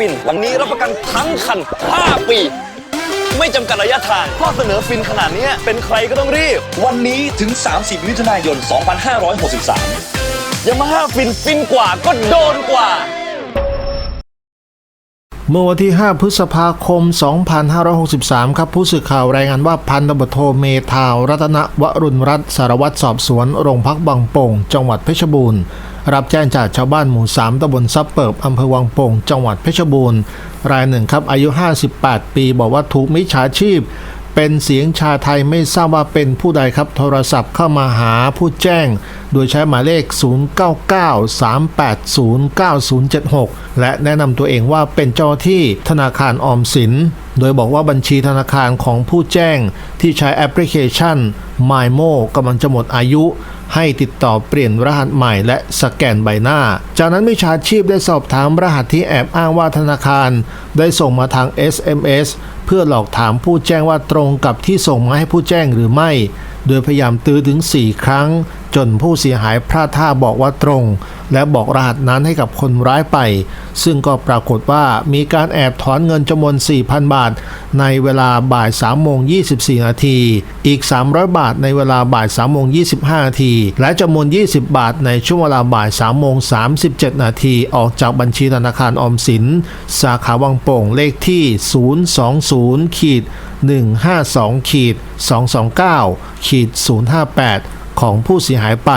ฟิน หลังนี้รับประกันทั้งคัน 5 ปี ไม่จำกัดระยะทางข้อเสนอฟินขนาดนี้เป็นใครก็ต้องรีบ วันนี้ถึง 30 มิถุนายน 2563ยามาฮ่าฟินฟินกว่าก็โดนกว่าเมื่อวันที่ 5 พฤษภาคม 2563 ครับ ผู้สื่อข่าวรายงานว่าพันตำรวจโทเมธาว รัตนวรุณรัตน์สารวัตรสอบสวน โรงพักบางโป่ง จังหวัดเพชรบูรณ์ รับแจ้งจากชาวบ้านหมู่ 3ตำบลซับเปิบอำเภอวังโป่ง จังหวัดเพชรบูรณ์ รายหนึ่งครับอายุ 58 ปี บอกว่าถูกมิจฉาชีพ เป็นเสียงชาไทยไม่ทราบว่าเป็นผู้ใดครับโทรศัพท์เข้ามาหาผู้แจ้ง โดยใช้หมายเลข 0993809076 และแนะนำตัวเองว่าเป็นเจ้าที่ธนาคารออมสินโดยบอกว่าบัญชีธนาคารของผู้แจ้งที่ใช้แอปพลิเคชัน MyMo กำลังจะหมดอายุ ให้ติดต่อเปลี่ยนรหัสใหม่และสแกนใบหน้า จากนั้นมิชาชีพได้สอบถามรหัสที่แอบอ้างว่าธนาคาร ได้ส่งมาทาง SMS เพื่อหลอกถามผู้แจ้งว่าตรงกับที่ส่งมาให้ผู้แจ้งหรือไม่ โดยพยายามตื้อถึง 4 ครั้งจนผู้เสียหายพลาดท่าบอกว่าตรง และบอกรหัสนั้นให้กับคนร้ายไป ซึ่งก็ปรากฏว่ามีการแอบถอนเงินจำนวน 4,000 บาท ในเวลาบ่าย3โมง24 นาที อีก 300 บาทในเวลาบ่าย3โมง25 นาที และจำนวน 20 บาทในช่วงเวลาบ่าย3โมง37 นาทีออกจากบัญชีธนาคารออมสิน สาขาวังโป่งเลขที่ 020ขีด152ขีด229ขีด058 ของผู้เสียหายไป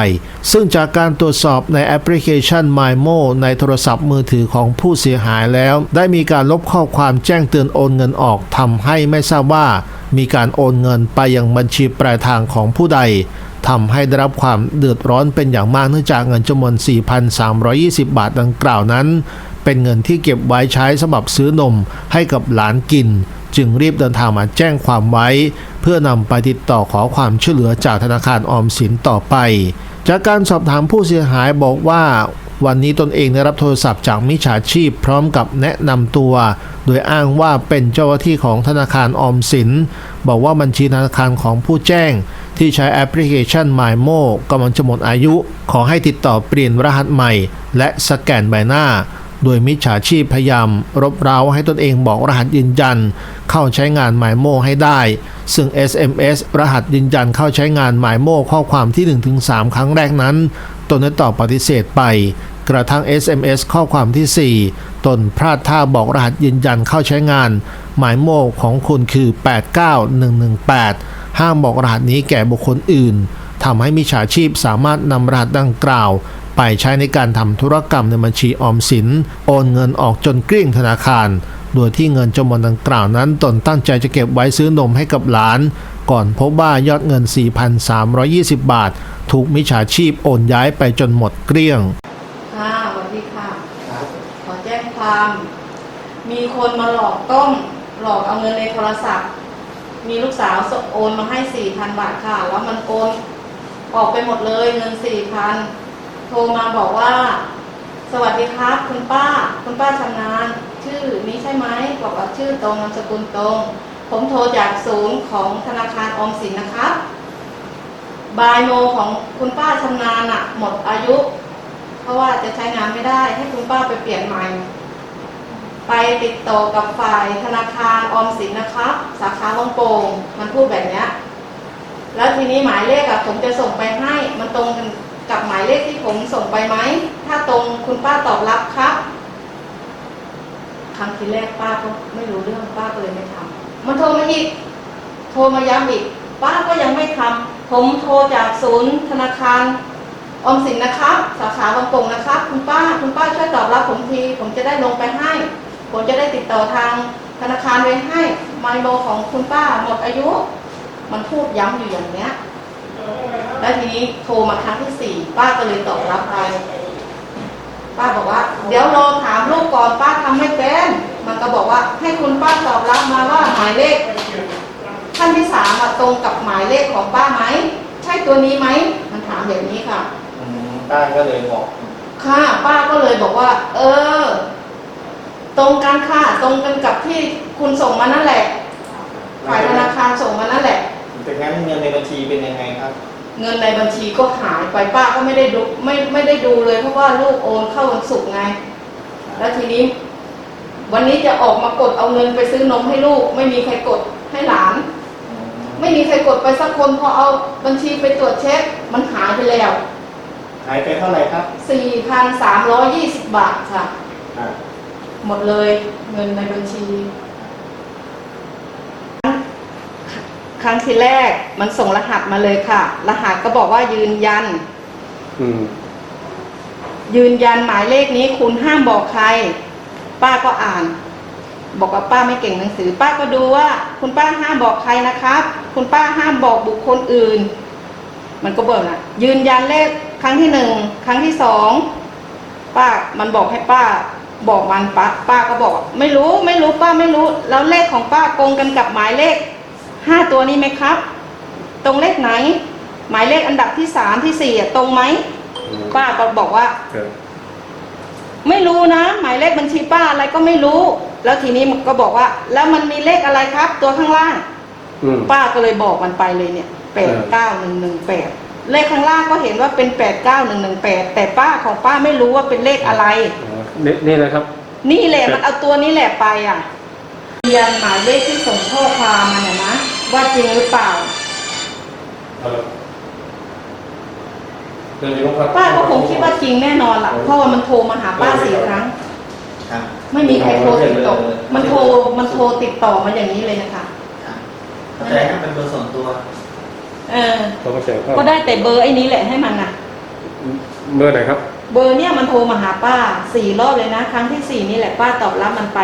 ซึ่งจากการตรวจสอบในแอปพลิเคชัน MyMo ในโทรศัพท์มือถือของผู้เสียหายแล้ว ได้มีการลบข้อความแจ้งเตือนโอนเงินออกทำให้ไม่ทราบว่า มีการโอนเงินไปยังบัญชีปลายทางของผู้ใดทำให้ได้รับความเดือดร้อนเป็นอย่างมากเนื่องจากเงินจำนวน 4,320 บาทดังกล่าวนั้น เป็นเงินที่เก็บไว้ใช้สำหรับซื้อนมให้กับหลานกิน จึงรีบเดินทางมาแจ้งความไว้ เพื่อนำไปติดต่อขอความช่วยเหลือจากธนาคารออมสินต่อไป จากการสอบถามผู้เสียหายบอกว่าวันนี้ตนเองได้รับโทรศัพท์จากมิจฉาชีพพร้อมกับแนะนำตัว โดยอ้างว่าเป็นเจ้าหน้าที่ของธนาคารออมสิน บอกว่าบัญชีธนาคารของผู้แจ้ง ที่ใช้แอปพลิเคชัน MyMo กำลังจะหมดอายุ ขอให้ติดต่อเปลี่ยนรหัสใหม่ และสแกนใบหน้า โดยมิจฉาชีพพยายามรบเร้าให้ตนเองบอกรหัสยืนยัน เข้าใช้งานหมายโมให้ได้ ซึ่ง SMS รหัสยืนยันเข้าใช้งานหมายโมข้อความที่ 1-3 ครั้งแรกนั้น ตนได้ตอบปฏิเสธไป กระทั่ง SMS ข้อความที่ 4 ตนพลาดท่าบอกรหัสยืนยันเข้าใช้งาน หมายโมของคุณคือ 89118 ห้ามบอกรหัสนี้แก่บุคคลอื่นทำให้มิจฉาชีพสามารถนำรหัสดังกล่าว ไปใช้ในการทำธุรกรรมในบัญชีออมสิน โอนเงินออกจนเกลี้ยงธนาคาร โดยที่เงินจำนวนดังกล่าวนั้นตนตั้งใจจะเก็บไว้ซื้อนมให้กับหลาน ก่อนพบว่ายอดเงิน 4,320 บาท ถูกมิจฉาชีพโอนย้ายไปจนหมดเกลี้ยง ค่ะสวัสดีค่ะ ขอแจ้งความ มีคนมาหลอกต้มหลอกเอาเงินในโทรศัพท์ มีลูกสาวส่งโอนมาให้สี่พันบาทค่ะ แล้วมันโอนออกไปหมดเลยเงินสี่พันโทรมาบอกว่า สวัสดีครับ คุณป้า คุณป้าชำนาญชื่อนี้ใช่ไหมบอกว่าชื่อตรงนามสกุลตรง ผมโทรจากศูนย์ของธนาคารออมสินนะครับบายโมของคุณป้าชำนาญอะหมดอายุ เพราะว่าจะใช้งานไม่ได้ให้คุณป้าไปเปลี่ยนใหม่ ไปติดต่อกับฝ่ายธนาคารออมสินนะครับ สาขาฮ่องโปงมันพูดแบบเนี้ยแล้วทีนี้หมายเลขอะผมจะส่งไปให้มันตรงกัน กับหมายเลขที่ผมส่งไปไหม ถ้าตรงคุณป้าตอบรับครับ ครั้งที่แรกป้าก็ไม่รู้เรื่องป้าก็เลยไม่ทำมันโทรมาอีก โทรมาย้ำอีก ป้าก็ยังไม่ทำผมโทรจากศูนย์ธนาคารออมสินนะครับ สาขาบางปงนะครับ คุณป้า คุณป้าช่วยตอบรับผมที ผมจะได้ลงไปให้ ผมจะได้ติดต่อทางธนาคารไว้ให้ไมโลของคุณป้าหมดอายุ มันพูดย้ำอยู่อย่างเนี้ย แล้วทีนี้โทรมาครั้งที่สี่ป้าก็เลยตอบรับไป ป้าบอกว่า เดี๋ยวรอถามลูกก่อนป้าทำไม่เป็นมันก็บอกว่าให้คุณป้าตอบรับมาว่าหมายเลขท่านที่สามอะตรงกับหมายเลขของป้าไหมใช่ตัวนี้ไหมมันถามแบบนี้ค่ะอืมป้าก็เลยบอก ค่ะ ป้าก็เลยบอกว่า เออ ตรงกันค่ะตรงกันกับที่คุณส่งมานั่นแหละฝ่ายธนาคารส่งมานั่น เงินในบัญชีก็หายไปป้าก็ไม่ได้ดูไม่ไม่ได้ดูเลยเพราะว่าลูกโอนเข้าวันศุกร์ไง แล้วทีนี้ วันนี้จะออกมากดเอาเงินไปซื้อนมให้ลูก ไม่มีใครกดให้หลานอืมไม่มีใครกดไปสักคนพอเอาบัญชีไปตรวจเช็คมันหายไปแล้วหายไปเท่าไหร่ครับ 4,320 บาทค่ะ อ่า หมดเลยเงินในบัญชี ครั้งที่แรกมันส่งรหัสมาเลยค่ะ รหัสก็บอกว่ายืนยัน อืม ยืนยันหมายเลขนี้คุณห้ามบอกใคร ป้าก็อ่าน บอกว่าป้าไม่เก่งหนังสือ ป้าก็ดูว่า คุณป้าห้ามบอกใครนะครับ คุณป้าห้ามบอกบุคคลอื่น มันก็เบิกนะยืนยันเลขครั้งที่หนึ่งครั้งที่สองป้ามันบอกให้ป้าบอกมันป้าป้าก็บอกว่าไม่รู้ไม่รู้ป้าไม่รู้ แล้วเลขของป้าตรงกันกับหมายเลข ห้าตัวนี้ไหมครับ ตรงเลขไหน หมายเลขอันดับที่สามที่สี่อะตรงไหมอืมป้าก็บอกว่าครับไม่รู้นะ หมายเลขบัญชีป้าอะไรก็ไม่รู้ แล้วทีนี้มันก็บอกว่า แล้วมันมีเลขอะไรครับ ตัวข้างล่างอืมป้าก็เลยบอกมันไปเลยเนี่ยแปดเก้าหนึ่งหนึ่งแปดเลขข้างล่างก็เห็นว่าเป็นแปดเก้าหนึ่งหนึ่งแปดแต่ป้าของป้าไม่รู้ว่าเป็นเลขอะไรอ๋อนี่นี่นะครับ นี่แหละมันเอาตัวนี้แหละไปอะเรียนหมายเลขที่ส่งข้อความมาเนี่ยนะ ว่าจริงหรือเปล่า ป้าก็คงคิดว่าจริงแน่นอนล่ะเพราะว่ามันโทรมาหาป้าสี่ครั้ง ครับ ไม่มีใครโทรติดต่อ มันโทร มันโทรติดต่อมาอย่างนี้เลยนะคะ ครับเข้าใจครับเป็นเบอร์ส่วนตัว เออ เขาก็เจอก็ได้แต่เบอร์ไอ้นี้แหละให้มันน่ะ เบอร์ไหนครับ เบอร์เนี่ยมันโทรมาหาป้าสี่รอบเลยนะ ครั้งที่สี่นี่แหละป้าตอบรับมันไป